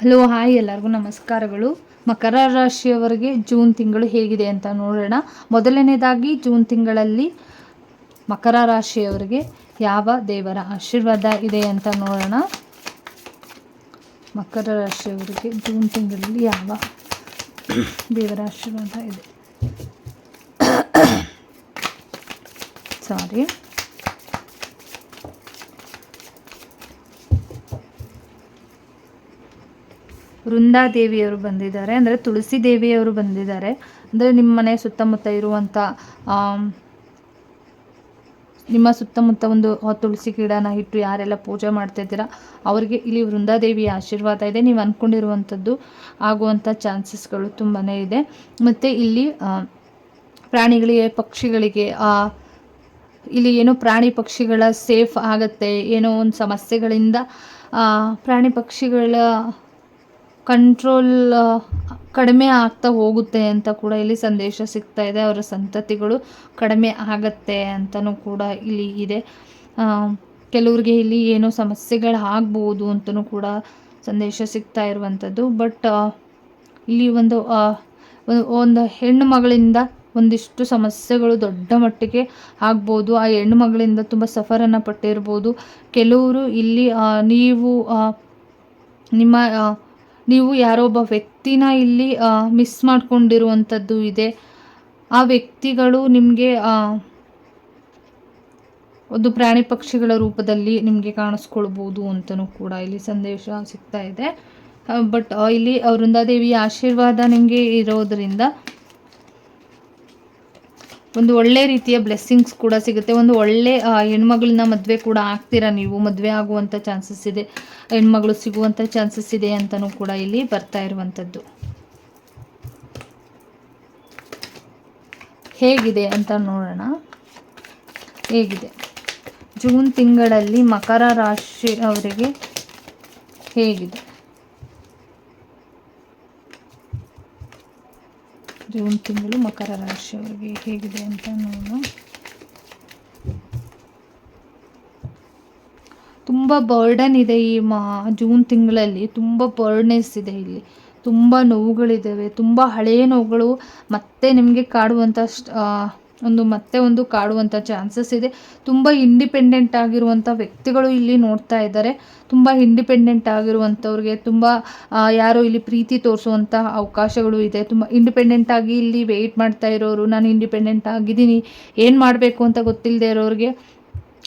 Hello, hi ಎಲ್ಲರಿಗೂ ನಮಸ್ಕಾರಗಳು. ಮಕರ ರಾಶಿಯವರಿಗೆ ಜೂನ್ ತಿಂಗಳು ಹೇಗಿದೆ ಅಂತ ನೋಡೋಣ. ಮೊದಲನೇದಾಗಿ ಜೂನ್ ತಿಂಗಳಲ್ಲಿ ಮಕರ ರಾಶಿಯವರಿಗೆ ಯಾವ ದೇವರ ಆಶೀರ್ವಾದ ಇದೆ ಅಂತ ನೋಡೋಣ. ಮಕರ ರಾಶಿಯವರಿಗೆ ಜೂನ್ ತಿಂಗಳಲ್ಲಿ ಯಾವ ದೇವರ ಆಶೀರ್ವಾದ ಇದೆ? ಸಾರಿ ವೃಂದಾದೇವಿಯವರು ಬಂದಿದ್ದಾರೆ, ಅಂದರೆ ತುಳಸಿ ದೇವಿಯವರು ಬಂದಿದ್ದಾರೆ. ಅಂದರೆ ನಿಮ್ಮ ಮನೆ ಸುತ್ತಮುತ್ತ ಇರುವಂಥ ನಿಮ್ಮ ಸುತ್ತಮುತ್ತ ಒಂದು ತುಳಸಿ ಗಿಡನ ಇಟ್ಟು ಯಾರೆಲ್ಲ ಪೂಜೆ ಮಾಡ್ತಾ ಇದ್ದೀರಾ, ಅವರಿಗೆ ಇಲ್ಲಿ ವೃಂದಾದೇವಿಯ ಆಶೀರ್ವಾದ ಇದೆ. ನೀವು ಅಂದ್ಕೊಂಡಿರುವಂಥದ್ದು ಆಗುವಂಥ ಚಾನ್ಸಸ್ಗಳು ತುಂಬಾ ಇದೆ. ಮತ್ತು ಇಲ್ಲಿ ಪ್ರಾಣಿಗಳಿಗೆ, ಪಕ್ಷಿಗಳಿಗೆ ಇಲ್ಲಿ ಏನೋ ಪ್ರಾಣಿ ಪಕ್ಷಿಗಳ ಸೇಫ್ ಆಗುತ್ತೆ, ಏನೋ ಒಂದು ಸಮಸ್ಯೆಗಳಿಂದ ಪ್ರಾಣಿ ಪಕ್ಷಿಗಳ ಕಂಟ್ರೋಲ್ ಕಡಿಮೆ ಆಗ್ತಾ ಹೋಗುತ್ತೆ ಅಂತ ಕೂಡ ಇಲ್ಲಿ ಸಂದೇಶ ಸಿಗ್ತಾ ಇದೆ. ಅವರ ಸಂತತಿಗಳು ಕಡಿಮೆ ಆಗತ್ತೆ ಅಂತಲೂ ಕೂಡ ಇಲ್ಲಿ ಇದೆ. ಕೆಲವ್ರಿಗೆ ಇಲ್ಲಿ ಏನೋ ಸಮಸ್ಯೆಗಳು ಸಮಸ್ಯೆಗಳಾಗ್ಬೋದು ಅಂತಲೂ ಕೂಡ ಸಂದೇಶ ಸಿಗ್ತಾ ಇರುವಂಥದ್ದು. ಬಟ್ ಇಲ್ಲಿ ಒಂದು ಒಂದು ಹೆಣ್ಣು ಮಗಳಿಂದ ಒಂದಿಷ್ಟು ಸಮಸ್ಯೆಗಳು ದೊಡ್ಡ ಮಟ್ಟಿಗೆ ಆಗ್ಬೋದು. ಆ ಹೆಣ್ಣು ಮಗಳಿಂದ ತುಂಬ ಸಫರನ್ನು ಪಟ್ಟಿರ್ಬೋದು. ಕೆಲವರು ಇಲ್ಲಿ ನೀವು ನಿಮ್ಮ ನೀವು ಯಾರೋ ಒಬ್ಬ ವ್ಯಕ್ತಿನ ಇಲ್ಲಿ ಮಿಸ್ ಮಾಡಿಕೊಂಡಿರುವಂಥದ್ದು ಇದೆ. ಆ ವ್ಯಕ್ತಿಗಳು ನಿಮಗೆ ಒಂದು ಪ್ರಾಣಿ ಪಕ್ಷಿಗಳ ರೂಪದಲ್ಲಿ ನಿಮಗೆ ಕಾಣಿಸ್ಕೊಳ್ಬೋದು ಅಂತಲೂ ಕೂಡ ಇಲ್ಲಿ ಸಂದೇಶ ಸಿಗ್ತಾ ಇದೆ. ಬಟ್ ಇಲ್ಲಿ ವೃಂದಾದೇವಿಯ ಆಶೀರ್ವಾದ ನಿಮಗೆ ಇರೋದರಿಂದ ಒಂದು ಒಳ್ಳೆ ರೀತಿಯ ಬ್ಲೆಸ್ಸಿಂಗ್ಸ್ ಕೂಡ ಸಿಗುತ್ತೆ. ಒಂದು ಒಳ್ಳೆ ಹೆಣ್ಮಗಳನ್ನ ಮದುವೆ ಕೂಡ ಆಗ್ತೀರಾ ನೀವು? ಮದುವೆ ಆಗುವಂಥ ಚಾನ್ಸಸ್ ಇದೆ. ಹೆಣ್ಮಗಳು ಸಿಗುವಂಥ ಚಾನ್ಸಸ್ ಇದೆ ಅಂತಲೂ ಕೂಡ ಇಲ್ಲಿ ಬರ್ತಾ ಇರುವಂಥದ್ದು. ಹೇಗಿದೆ ಅಂತ ನೋಡೋಣ. ಹೇಗಿದೆ? ಜೂನ್ ತಿಂಗಳಲ್ಲಿ ಮಕರ ರಾಶಿ ಅವರಿಗೆ ಹೇಗಿದೆ? ಜೂನ್ ತಿಂಗಳು ಮಕರ ರಾಶಿಯವರಿಗೆ ಹೇಗಿದೆ ಅಂತ ನೋಡೋಣ. ತುಂಬ ಬರ್ಡನ್ ಇದೆ ಈ ಮಾ, ಜೂನ್ ತಿಂಗಳಲ್ಲಿ. ತುಂಬ ಬರ್ಡ್ನೆಸ್ ಇದೆ ಇಲ್ಲಿ. ತುಂಬ ನೋವುಗಳಿದ್ದಾವೆ ತುಂಬ ಹಳೆಯ ನೋವುಗಳು ಮತ್ತೆ ನಿಮಗೆ ಕಾಡುವಂಥ ಒಂದು ಮತ್ತೆ ಒಂದು ಕಾಡುವಂಥ ಚಾನ್ಸಸ್ ಇದೆ. ತುಂಬ ಇಂಡಿಪೆಂಡೆಂಟ್ ಆಗಿರುವಂಥ ವ್ಯಕ್ತಿಗಳು ಇಲ್ಲಿ ನೋಡ್ತಾ ಇದ್ದಾರೆ. ತುಂಬ ಇಂಡಿಪೆಂಡೆಂಟ್ ಆಗಿರುವಂಥವ್ರಿಗೆ ತುಂಬ ಯಾರೋ ಇಲ್ಲಿ ಪ್ರೀತಿ ತೋರಿಸುವಂಥ ಅವಕಾಶಗಳು ಇದೆ. ತುಂಬ ಇಂಡಿಪೆಂಡೆಂಟ್ ಆಗಿ ಇಲ್ಲಿ ವೆಯ್ಟ್ ಮಾಡ್ತಾ ಇರೋರು, ನಾನು ಇಂಡಿಪೆಂಡೆಂಟ್ ಆಗಿದ್ದೀನಿ, ಏನು ಮಾಡಬೇಕು? ಅಂತ ಗೊತ್ತಿಲ್ಲದೆ ಇರೋರಿಗೆ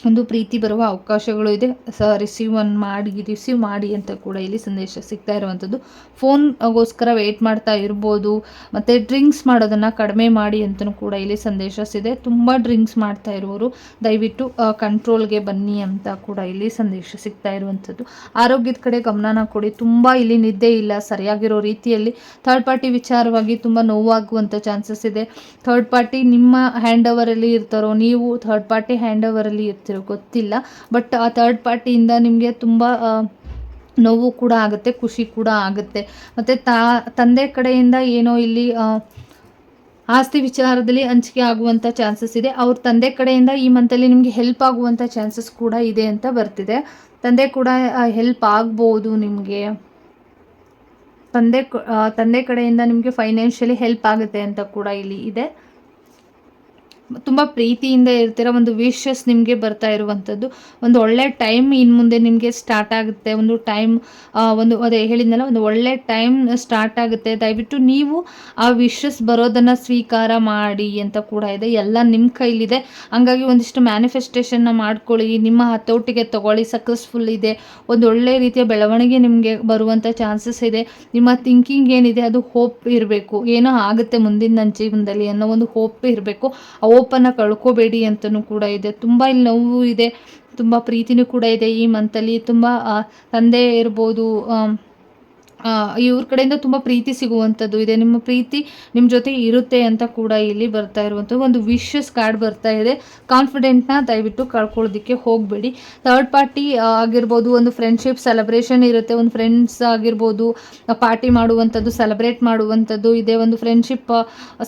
ಒಂದು ಪ್ರೀತಿ ಬರುವ ಅವಕಾಶಗಳು ಇದೆ. ಸ ರಿಸೀವ್ ಅನ್ನು ಮಾಡಿ ರಿಸೀವ್ ಮಾಡಿ ಅಂತ ಕೂಡ ಇಲ್ಲಿ ಸಂದೇಶ ಸಿಗ್ತಾ ಇರುವಂಥದ್ದು. ಫೋನ್ಗೋಸ್ಕರ ವೆಯ್ಟ್ ಮಾಡ್ತಾ ಇರ್ಬೋದು. ಮತ್ತು ಡ್ರಿಂಕ್ಸ್ ಮಾಡೋದನ್ನು ಕಡಿಮೆ ಮಾಡಿ ಅಂತಲೂ ಕೂಡ ಇಲ್ಲಿ ಸಂದೇಶ ಇದೆ ತುಂಬ ಡ್ರಿಂಕ್ಸ್ ಮಾಡ್ತಾ ಇರುವವರು, ದಯವಿಟ್ಟು ಕಂಟ್ರೋಲ್ಗೆ ಬನ್ನಿ ಅಂತ ಕೂಡ ಇಲ್ಲಿ ಸಂದೇಶ ಸಿಗ್ತಾ ಇರುವಂಥದ್ದು. ಆರೋಗ್ಯದ ಕಡೆ ಗಮನನ ಕೊಡಿ. ತುಂಬ ಇಲ್ಲಿ ನಿದ್ದೆ ಇಲ್ಲ. ಸರಿಯಾಗಿರೋ ರೀತಿಯಲ್ಲಿ ಥರ್ಡ್ ಪಾರ್ಟಿ ವಿಚಾರವಾಗಿ ತುಂಬ ನೋವಾಗುವಂಥ ಚಾನ್ಸಸ್ ಇದೆ. ಥರ್ಡ್ ಪಾರ್ಟಿ ನಿಮ್ಮ ಹ್ಯಾಂಡ್ ಓವರಲ್ಲಿ ಇರ್ತಾರೋ, ನೀವು ಥರ್ಡ್ ಪಾರ್ಟಿ ಹ್ಯಾಂಡ್ ಓವರಲ್ಲಿ ಇರ್ತೀರೋ ಗೊತ್ತಿಲ್ಲ. ಬಟ್ ಆ ಥರ್ಡ್ ಪಾರ್ಟಿಯಿಂದ ನಿಮಗೆ ತುಂಬ ನೋವು ಕೂಡ ಆಗುತ್ತೆ, ಖುಷಿ ಕೂಡ ಆಗುತ್ತೆ. ಮತ್ತು ತಾ, ತಂದೆ ಕಡೆಯಿಂದ ಏನೋ ಇಲ್ಲಿ ಆಸ್ತಿ ವಿಚಾರದಲ್ಲಿ ಹಂಚಿಕೆ ಆಗುವಂಥ ಚಾನ್ಸಸ್ ಇದೆ. ಅವ್ರ ತಂದೆ ಕಡೆಯಿಂದ ಈ ಮಂತಲ್ಲಿ ನಿಮಗೆ ಹೆಲ್ಪ್ ಆಗುವಂಥ ಚಾನ್ಸಸ್ ಕೂಡ ಇದೆ ಅಂತ ಬರ್ತಿದೆ. ತಂದೆ ಕೂಡ ಹೆಲ್ಪ್ ಆಗ್ಬೋದು ನಿಮಗೆ. ತಂದೆ ತಂದೆ ಕಡೆಯಿಂದ ನಿಮಗೆ ಫೈನಾನ್ಷಿಯಲಿ ಹೆಲ್ಪ್ ಆಗುತ್ತೆ ಅಂತ ಕೂಡ ಇಲ್ಲಿ ಇದೆ. ತುಂಬ ಪ್ರೀತಿಯಿಂದ ಇರ್ತೀರ ಒಂದು ವಿಶಸ್ ನಿಮಗೆ ಬರ್ತಾ ಇರುವಂಥದ್ದು. ಒಂದು ಒಳ್ಳೆ ಟೈಮ್ ಇನ್ನು ಮುಂದೆ ನಿಮಗೆ ಸ್ಟಾರ್ಟ್ ಆಗುತ್ತೆ. ಒಂದು ಟೈಮ್ ಒಂದು ಅದೇ ಹೇಳಿದ್ನಲ್ಲ, ಒಂದು ಒಳ್ಳೆ ಟೈಮ್ ಸ್ಟಾರ್ಟ್ ಆಗುತ್ತೆ. ದಯವಿಟ್ಟು ನೀವು ಆ ವಿಶಸ್ ಬರೋದನ್ನು ಸ್ವೀಕಾರ ಮಾಡಿ ಅಂತ ಕೂಡ ಇದೆ. ಎಲ್ಲ ನಿಮ್ಮ ಕೈಲಿದೆ. ಹಂಗಾಗಿ ಒಂದಿಷ್ಟು ಮ್ಯಾನಿಫೆಸ್ಟೇಷನ್ನ ಮಾಡ್ಕೊಳ್ಳಿ. ನಿಮ್ಮ ಹತೋಟಿಗೆ ತಗೊಳ್ಳಿ. ಸಕ್ಸಸ್ಫುಲ್ ಇದೆ. ಒಂದು ಒಳ್ಳೆ ರೀತಿಯ ಬೆಳವಣಿಗೆ ನಿಮಗೆ ಬರುವಂಥ ಚಾನ್ಸಸ್ ಇದೆ. ನಿಮ್ಮ ಥಿಂಕಿಂಗ್ ಏನಿದೆ ಅದು ಹೋಪ್ ಇರಬೇಕು. ಏನೋ ಆಗುತ್ತೆ ಮುಂದಿನ ನನ್ನ ಜೀವನದಲ್ಲಿ ಅನ್ನೋ ಒಂದು ಹೋಪ್ ಇರಬೇಕು. ಆ ಓಪನ್ನ ಕಳ್ಕೋಬೇಡಿ ಅಂತಲೂ ಕೂಡ ಇದೆ. ತುಂಬ ಇಲ್ಲಿ ನೋವು ಇದೆ. ತುಂಬ ಪ್ರೀತಿನೂ ಕೂಡ ಇದೆ ಈ ಮಂತಲ್ಲಿ ತುಂಬ ತಂದೆ ಇರ್ಬೋದು ಇವ್ರ ಕಡೆಯಿಂದ ತುಂಬ ಪ್ರೀತಿ ಸಿಗುವಂಥದ್ದು ಇದೆ. ನಿಮ್ಮ ಪ್ರೀತಿ ನಿಮ್ಮ ಜೊತೆ ಇರುತ್ತೆ ಅಂತ ಕೂಡ ಇಲ್ಲಿ ಬರ್ತಾ ಇರುವಂಥದ್ದು ಒಂದು ವಿಶಸ್ ಕಾರ್ಡ್ ಬರ್ತಾ ಇದೆ. ಕಾನ್ಫಿಡೆಂಟ್ನ ದಯವಿಟ್ಟು ಕಳ್ಕೊಳ್ಳೋದಕ್ಕೆ ಹೋಗಬೇಡಿ. ಥರ್ಡ್ ಪಾರ್ಟಿ ಆಗಿರ್ಬೋದು ಒಂದು ಫ್ರೆಂಡ್ಶಿಪ್ ಸೆಲೆಬ್ರೇಷನ್ ಇರುತ್ತೆ. ಒಂದು ಫ್ರೆಂಡ್ಸ್ ಆಗಿರ್ಬೋದು ಪಾರ್ಟಿ ಮಾಡುವಂಥದ್ದು ಸೆಲೆಬ್ರೇಟ್ ಮಾಡುವಂಥದ್ದು ಇದೆ. ಒಂದು ಫ್ರೆಂಡ್ಶಿಪ್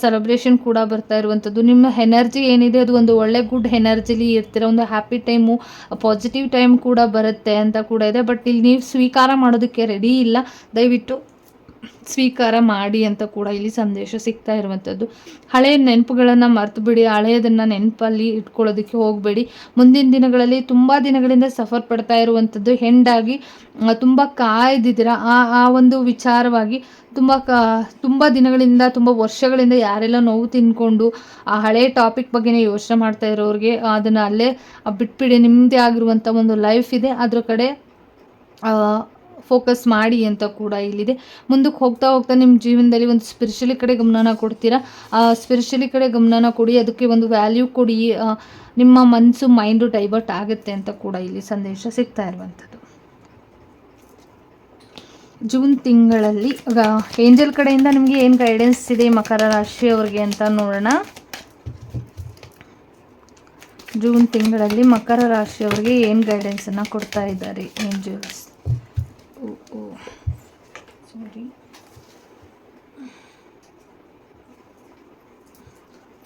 ಸೆಲೆಬ್ರೇಷನ್ ಕೂಡ ಬರ್ತಾ ಇರುವಂಥದ್ದು. ನಿಮ್ಮ ಎನರ್ಜಿ ಏನಿದೆ, ಅದು ಒಂದು ಒಳ್ಳೆ ಗುಡ್ ಎನರ್ಜಿಲಿ ಇರ್ತೀರ. ಒಂದು ಹ್ಯಾಪಿ ಟೈಮು ಪಾಸಿಟಿವ್ ಟೈಮ್ ಕೂಡ ಬರುತ್ತೆ ಅಂತ ಕೂಡ ಇದೆ. ಬಟ್ ಇಲ್ಲಿ ನೀವು ಸ್ವೀಕಾರ ಮಾಡೋದಕ್ಕೆ ರೆಡಿ ಇಲ್ಲ. ದಯವಿಟ್ಟು ಸ್ವೀಕಾರ ಮಾಡಿ ಅಂತ ಕೂಡ ಇಲ್ಲಿ ಸಂದೇಶ ಸಿಗ್ತಾ ಇರುವಂಥದ್ದು. ಹಳೆಯ ನೆನಪುಗಳನ್ನು ಮರೆತು ಬಿಡಿ ಹಳೆಯದನ್ನು ನೆನಪಲ್ಲಿ ಇಟ್ಕೊಳ್ಳೋದಕ್ಕೆ ಹೋಗಬೇಡಿ. ಮುಂದಿನ ದಿನಗಳಲ್ಲಿ ತುಂಬ ದಿನಗಳಿಂದ ಸಫರ್ ಪಡ್ತಾ ಇರುವಂಥದ್ದು. ಹೆಂಡಾಗಿ ತುಂಬ ಕಾಯ್ದಿದ್ದೀರ? ಆ ಆ ಒಂದು ವಿಚಾರವಾಗಿ ತುಂಬ ಕ, ತುಂಬ ದಿನಗಳಿಂದ, ತುಂಬ ವರ್ಷಗಳಿಂದ ಯಾರೆಲ್ಲ ನೋವು ತಿನ್ಕೊಂಡು ಆ ಹಳೆ ಟಾಪಿಕ್ ಬಗ್ಗೆನೇ ಯೋಚನೆ ಮಾಡ್ತಾ ಇರೋರಿಗೆ ಅದನ್ನು ಅಲ್ಲೇ ಬಿಟ್ಬಿಡಿ. ನಿಮ್ಮದೇ ಆಗಿರುವಂಥ ಒಂದು ಲೈಫ್ ಇದೆ. ಅದ್ರ ಕಡೆ ಫೋಕಸ್ ಮಾಡಿ ಅಂತ ಕೂಡ ಇಲ್ಲಿದೆ. ಮುಂದಕ್ಕೆ ಹೋಗ್ತಾ ಹೋಗ್ತಾ ನಿಮ್ಮ ಜೀವನದಲ್ಲಿ ಒಂದು ಸ್ಪಿರಿಚುಲಿ ಕಡೆ ಗಮನನ ಕೊಡ್ತೀರಾ? ಆ ಸ್ಪಿರಿಚುಲಿ ಕಡೆ ಗಮನನ ಕೊಡಿ, ಅದಕ್ಕೆ ಒಂದು ವ್ಯಾಲ್ಯೂ ಕೊಡಿ ನಿಮ್ಮ ಮನಸ್ಸು ಮೈಂಡು ಡೈವರ್ಟ್ ಆಗುತ್ತೆ ಅಂತ ಕೂಡ ಇಲ್ಲಿ ಸಂದೇಶ ಸಿಗ್ತಾ ಇರುವಂಥದ್ದು. ಜೂನ್ ತಿಂಗಳಲ್ಲಿ ಏಂಜಲ್ ಕಡೆಯಿಂದ ನಿಮಗೆ ಏನು ಗೈಡೆನ್ಸ್ ಇದೆ ಮಕರ ರಾಶಿಯವ್ರಿಗೆ ಅಂತ ನೋಡೋಣ. ಜೂನ್ ತಿಂಗಳಲ್ಲಿ ಮಕರ ರಾಶಿಯವರಿಗೆ ಏನು ಗೈಡೆನ್ಸನ್ನು ಕೊಡ್ತಾ ಇದ್ದಾರೆ ಏಂಜಲ್ಸ್ ಓ ಸಾರಿ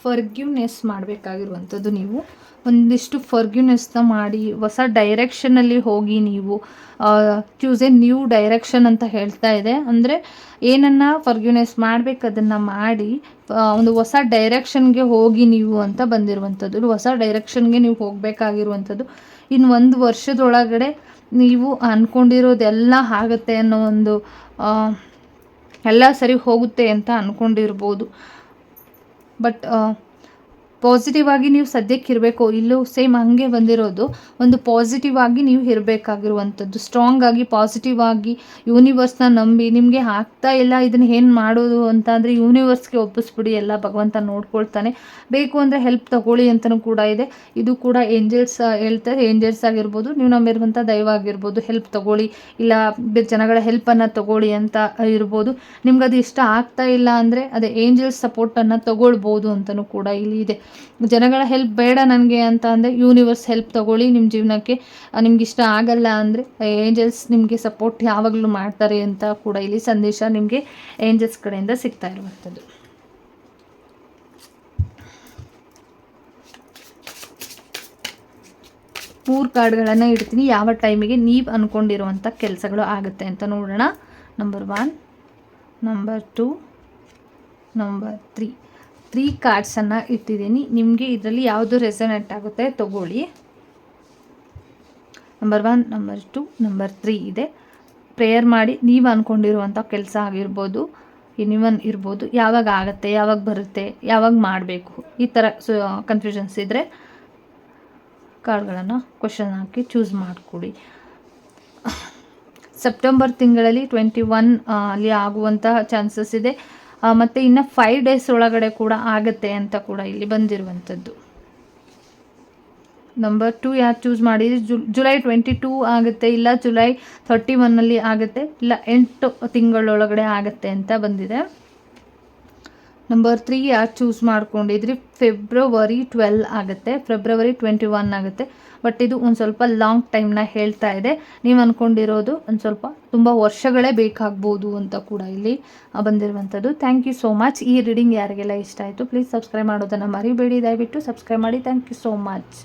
ಫರ್ಗ್ಯೂನೆಸ್ ಮಾಡಬೇಕಾಗಿರುವಂಥದ್ದು ನೀವು. ಒಂದಿಷ್ಟು ಫರ್ಗ್ಯೂನೆಸ್ನ ಮಾಡಿ, ಹೊಸ ಡೈರೆಕ್ಷನಲ್ಲಿ ಹೋಗಿ ನೀವು ಚೂಸ್ ಎ ನ್ಯೂ ಡೈರೆಕ್ಷನ್ ಅಂತ ಹೇಳ್ತಾ ಇದೆ. ಅಂದರೆ ಏನನ್ನು ಫರ್ಗ್ಯೂನೆಸ್ ಮಾಡಬೇಕು ಅದನ್ನು ಮಾಡಿ ಒಂದು ಹೊಸ ಡೈರೆಕ್ಷನ್ಗೆ ಹೋಗಿ ನೀವು ಅಂತ ಬಂದಿರುವಂಥದ್ದು. ಹೊಸ ಡೈರೆಕ್ಷನ್ಗೆ ನೀವು ಹೋಗಬೇಕಾಗಿರುವಂಥದ್ದು. ಇನ್ನು ಒಂದು ವರ್ಷದೊಳಗಡೆ ನೀವು ಅಂದ್ಕೊಂಡಿರೋದೆಲ್ಲ ಆಗುತ್ತೆ ಅನ್ನೋ ಒಂದು ಎಲ್ಲ ಸರಿ ಹೋಗುತ್ತೆ ಅಂತ ಅಂದ್ಕೊಂಡಿರ್ಬೋದು ಬಟ್ ಪಾಸಿಟಿವ್ ಆಗಿ ನೀವು ಸದ್ಯಕ್ಕೆ ಇರಬೇಕು. ಇಲ್ಲೂ ಸೇಮ್ ಹಂಗೆ ಬಂದಿರೋದು. ಒಂದು ಪಾಸಿಟಿವ್ ಆಗಿ ನೀವು ಇರಬೇಕಾಗಿರುವಂಥದ್ದು. ಸ್ಟ್ರಾಂಗ್ ಆಗಿ ಪಾಸಿಟಿವ್ ಆಗಿ ಯೂನಿವರ್ಸ್ನ ನಂಬಿ, ನಿಮಗೆ ಆಗ್ತಾ ಇಲ್ಲ, ಇದನ್ನು ಏನು ಮಾಡೋದು ಅಂತ ಅಂದರೆ ಯೂನಿವರ್ಸ್ಗೆ ಒಪ್ಪಿಸ್ಬಿಡಿ. ಎಲ್ಲ ಭಗವಂತ ನೋಡ್ಕೊಳ್ತಾನೆ. ಬೇಕು ಅಂದರೆ ಹೆಲ್ಪ್ ತಗೊಳ್ಳಿ ಅಂತಲೂ ಕೂಡ ಇದೆ. ಇದು ಕೂಡ ಏಂಜಲ್ಸ್ ಹೇಳ್ತಾರೆ ಏಂಜಲ್ಸ್ ಆಗಿರ್ಬೋದು, ನೀವು ನಂಬಿರುವಂಥ ದೈವ ಆಗಿರ್ಬೋದು ಹೆಲ್ಪ್ ತಗೊಳ್ಳಿ. ಇಲ್ಲ ಜನಗಳ ಹೆಲ್ಪನ್ನು ತಗೊಳ್ಳಿ ಅಂತ ಇರ್ಬೋದು. ನಿಮ್ಗೆ ಅದು ಇಷ್ಟ ಆಗ್ತಾ ಇಲ್ಲ ಅಂದರೆ ಅದೇ ಏಂಜಲ್ಸ್ ಸಪೋರ್ಟನ್ನು ತಗೊಳ್ಬೋದು ಅಂತಲೂ ಕೂಡ ಇಲ್ಲಿ ಇದೆ. ಜನಗಳ ಹೆಲ್ಪ್ ಬೇಡ ನನಗೆ ಅಂತ ಅಂದರೆ ಯೂನಿವರ್ಸ್ ಹೆಲ್ಪ್ ತಗೊಳ್ಳಿ ನಿಮ್ಮ ಜೀವನಕ್ಕೆ. ನಿಮ್ಗೆ ಇಷ್ಟ ಆಗಲ್ಲ ಅಂದರೆ ಏಂಜಲ್ಸ್ ನಿಮಗೆ ಸಪೋರ್ಟ್ ಯಾವಾಗಲೂ ಮಾಡ್ತಾರೆ ಅಂತ ಕೂಡ ಇಲ್ಲಿ ಸಂದೇಶ ನಿಮಗೆ ಏಂಜಲ್ಸ್ ಕಡೆಯಿಂದ ಸಿಗ್ತಾ ಇರುವಂಥದ್ದು. ಮೂರು ಕಾರ್ಡ್ಗಳನ್ನು ಇಡ್ತೀನಿ. ಯಾವ ಟೈಮಿಗೆ ನೀವು ಅಂದ್ಕೊಂಡಿರುವಂಥ ಕೆಲಸಗಳು ಆಗುತ್ತೆ ಅಂತ ನೋಡೋಣ. Number one number two number three three ಕಾರ್ಡ್ಸನ್ನು ಇಟ್ಟಿದ್ದೀನಿ. ನಿಮಗೆ ಇದರಲ್ಲಿ ಯಾವುದು ರೆಸನೆಂಟ್ ಆಗುತ್ತೆ ತಗೊಳ್ಳಿ. Number one number two number three ಇದೆ. ಪ್ರೇಯರ್ ಮಾಡಿ ನೀವು ಅಂದ್ಕೊಂಡಿರುವಂಥ ಕೆಲಸ ಆಗಿರ್ಬೋದು ಎನಿವನ್ ಇರ್ಬೋದು, ಯಾವಾಗ ಆಗುತ್ತೆ, ಯಾವಾಗ ಬರುತ್ತೆ, ಯಾವಾಗ ಮಾಡಬೇಕು, ಈ ಥರ ಕನ್ಫ್ಯೂಷನ್ಸ್ ಇದ್ದರೆ ಕಾರ್ಡ್ಗಳನ್ನು ಕ್ವಶನ್ ಹಾಕಿ ಚೂಸ್ ಮಾಡಿಕೊಡಿ. ಸೆಪ್ಟೆಂಬರ್ ತಿಂಗಳಲ್ಲಿ ಟ್ವೆಂಟಿ ಒನ್ ಅಲ್ಲಿ ಆಗುವಂತಹ ಚಾನ್ಸಸ್ ಇದೆ. ಮತ್ತು ಇನ್ನು ಫೈವ್ ಡೇಸ್ ಒಳಗಡೆ ಕೂಡ ಆಗುತ್ತೆ ಅಂತ ಕೂಡ ಇಲ್ಲಿ ಬಂದಿರುವಂಥದ್ದು. ನಂಬರ್ ಟು ಯಾರು ಚೂಸ್ ಮಾಡಿದರೆ? ಜುಲೈ ಟ್ವೆಂಟಿ ಟೂ ಆಗುತ್ತೆ, ಇಲ್ಲ ಜುಲೈ ಥರ್ಟಿ ಒನ್ನಲ್ಲಿ ಆಗುತ್ತೆ, ಇಲ್ಲ ಎಂಟು ತಿಂಗಳೊಳಗಡೆ ಆಗುತ್ತೆ ಅಂತ ಬಂದಿದೆ. ನಂಬರ್ ತ್ರೀ ಯಾರು ಚೂಸ್ ಮಾಡ್ಕೊಂಡಿದ್ರಿ? ಫೆಬ್ರವರಿ ಟ್ವೆಲ್ ಆಗುತ್ತೆ. ಫೆಬ್ರವರಿ ಟ್ವೆಂಟಿ ಒನ್ ಆಗುತ್ತೆ. ಬಟ್ ಇದು ಒಂದು ಸ್ವಲ್ಪ ಲಾಂಗ್ ಟೈಮ್ನ ಹೇಳ್ತಾ ಇದೆ. ನೀವು ಅಂದ್ಕೊಂಡಿರೋದು ಒಂದು ಸ್ವಲ್ಪ ತುಂಬ ವರ್ಷಗಳೇ ಬೇಕಾಗ್ಬೋದು ಅಂತ ಕೂಡ ಇಲ್ಲಿ ಬಂದಿರುವಂಥದ್ದು ಥ್ಯಾಂಕ್ ಯು ಸೋ ಮಚ್ ಈ ರೀಡಿಂಗ್ ಯಾರಿಗೆಲ್ಲ ಇಷ್ಟ ಆಯಿತು ಪ್ಲೀಸ್ ಸಬ್ಸ್ಕ್ರೈಬ್ ಮಾಡೋದನ್ನು ಮರಿಬೇಡಿ. ದಯವಿಟ್ಟು ಸಬ್ಸ್ಕ್ರೈಬ್ ಮಾಡಿ. Thank you so much